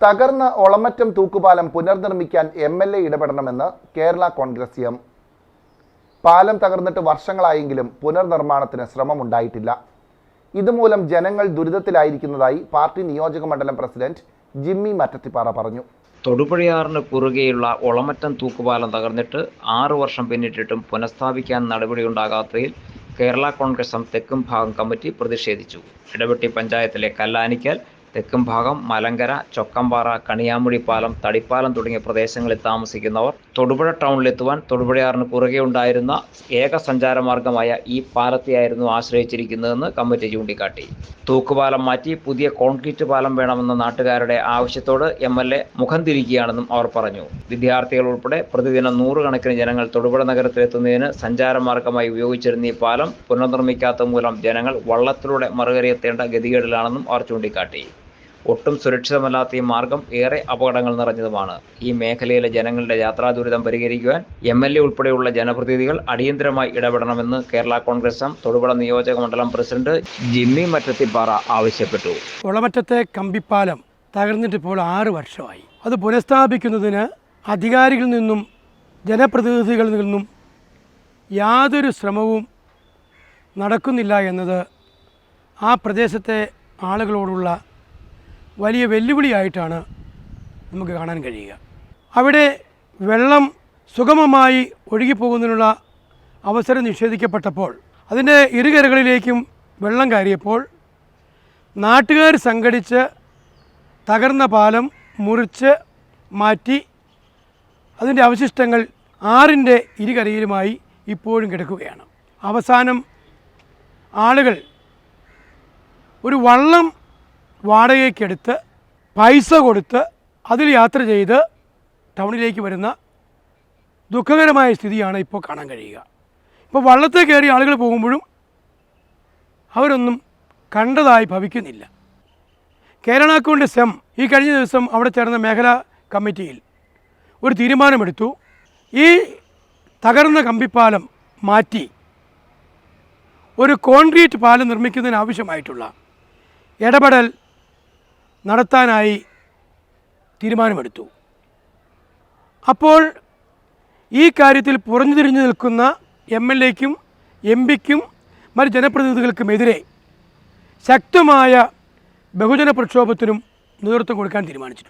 തകർന്ന ഒളമറ്റം തൂക്കുപാലം പുനർനിർമ്മിക്കാൻ M L A ഇടപെടണമെന്ന് കേരള കോൺഗ്രസ് എം. പാലം തകർന്നിട്ട് വർഷങ്ങളായെങ്കിലും പുനർനിർമ്മാണത്തിന് ശ്രമമുണ്ടായിട്ടില്ല. ഇതുമൂലം ജനങ്ങൾ ദുരിതത്തിലായിരിക്കുന്നതായി പാർട്ടി നിയോജക മണ്ഡലം പ്രസിഡന്റ് ജിമ്മി മറ്റത്തിപ്പാറ പറഞ്ഞു. തൊടുപുഴയാറിന് കുറുകെയുള്ള ഒളമറ്റം തൂക്കുപാലം തകർന്നിട്ട് ആറു വർഷം പിന്നിട്ടിട്ടും പുനഃസ്ഥാപിക്കാൻ നടപടിയുണ്ടാകാത്തതിൽ കേരള കോൺഗ്രസ് തെക്കും ഭാഗം കമ്മിറ്റി പ്രതിഷേധിച്ചു. ഇടവെട്ടി പഞ്ചായത്തിലെ കല്ലാനിക്കൽ തെക്കും ഭാഗം മലങ്കര ചൊക്കമ്പാറ കണിയാമുടി പാലം തടിപ്പാലം തുടങ്ങിയ പ്രദേശങ്ങളിൽ താമസിക്കുന്നവർ തൊടുപുഴ ടൗണിലെത്തുവാൻ തൊടുപുഴയാറിന് കുറുകെ ഉണ്ടായിരുന്ന ഏക സഞ്ചാരമാർഗമായ ഈ പാലത്തെയായിരുന്നു ആശ്രയിച്ചിരിക്കുന്നതെന്ന് കമ്മിറ്റി ചൂണ്ടിക്കാട്ടി. തൂക്കുപാലം മാറ്റി പുതിയ കോൺക്രീറ്റ് പാലം വേണമെന്ന നാട്ടുകാരുടെ ആവശ്യത്തോട് എം എൽ എ മുഖം തിരിക്കുകയാണെന്നും അവർ പറഞ്ഞു. വിദ്യാർത്ഥികൾ ഉൾപ്പെടെ പ്രതിദിനം നൂറുകണക്കിന് ജനങ്ങൾ തൊടുപുഴ നഗരത്തിലെത്തുന്നതിന് സഞ്ചാരമാർഗമായി ഉപയോഗിച്ചിരുന്ന ഈ പാലം പുനർനിർമ്മിക്കാത്ത മൂലം ജനങ്ങൾ വള്ളത്തിലൂടെ മറുകരയെത്തേണ്ട ഗതികേടിലാണെന്നും അവർ ചൂണ്ടിക്കാട്ടി. ഒട്ടും സുരക്ഷിതമല്ലാത്ത ഈ മാർഗം ഏറെ അപകടങ്ങൾ നിറഞ്ഞതുമാണ്. ഈ മേഖലയിലെ ജനങ്ങളുടെ യാത്രാ ദുരിതം പരിഹരിക്കുവാൻ എം എൽ എ ഉൾപ്പെടെയുള്ള ജനപ്രതിനിധികൾ അടിയന്തരമായി ഇടപെടണമെന്ന് കേരള കോൺഗ്രസ് എം തൊടുപുഴ നിയോജക മണ്ഡലം പ്രസിഡന്റ് ജിമ്മി മറ്റത്തിപ്പാറ ആവശ്യപ്പെട്ടു. ഒളമറ്റത്തെ കമ്പിപ്പാലം തകർന്നിട്ട് ഇപ്പോൾ ആറ് വർഷമായി. അത് പുനഃസ്ഥാപിക്കുന്നതിന് അധികാരികളിൽ നിന്നും ജനപ്രതിനിധികളിൽ നിന്നും യാതൊരു ശ്രമവും നടക്കുന്നില്ല എന്നത് ആ പ്രദേശത്തെ ആളുകളോടുള്ള വലിയ വെല്ലുവിളിയായിട്ടാണ് നമുക്ക് കാണാൻ കഴിയുക. അവിടെ വെള്ളം സുഗമമായി ഒഴുകിപ്പോകുന്നതിനുള്ള അവസരം നിഷേധിക്കപ്പെട്ടപ്പോൾ അതിന്റെ ഇരുകരകളിലേക്കും വെള്ളം കയറിയപ്പോൾ നാട്ടുകാർ സംഘടിച്ച് തകർന്ന പാലം മുറിച്ച് മാറ്റി അതിന്റെ അവശിഷ്ടങ്ങൾ ആറിന്റെ ഇരുകരയിലുമായി ഇപ്പോഴും കിടക്കുകയാണ്. അവസാനം ആളുകൾ ഒരു വള്ളം വാടകയ്ക്കെടുത്ത് പൈസ കൊടുത്ത് അതിൽ യാത്ര ചെയ്ത് ടൗണിലേക്ക് വരുന്ന ദുഃഖകരമായ സ്ഥിതിയാണ് ഇപ്പോൾ കാണാൻ കഴിയുക. ഇപ്പോൾ വള്ളത്തെ കയറി ആളുകൾ പോകുമ്പോഴും അവരൊന്നും കണ്ടതായി ഭവിക്കുന്നില്ല. കേരള അക്കൗണ്ട് സെം ഈ കഴിഞ്ഞ ദിവസം അവിടെ ചേർന്ന മേഖലാ കമ്മിറ്റിയിൽ ഒരു തീരുമാനമെടുത്തു. ഈ തകർന്ന കമ്പിപ്പാലം മാറ്റി ഒരു കോൺക്രീറ്റ് പാലം നിർമ്മിക്കുന്നതിന് ആവശ്യമായിട്ടുള്ള ഇടപെടൽ നടത്താനായി തീരുമാനമെടുത്തു. അപ്പോൾ ഈ കാര്യത്തിൽ പുറഞ്ഞു തിരിഞ്ഞു നിൽക്കുന്ന എം എൽ എക്കും എം പിക്കും മറ്റ് ജനപ്രതിനിധികൾക്കുമെതിരെ ശക്തമായ ബഹുജന പ്രക്ഷോഭത്തിനും നേതൃത്വം കൊടുക്കാൻ തീരുമാനിച്ചിട്ടുണ്ട്.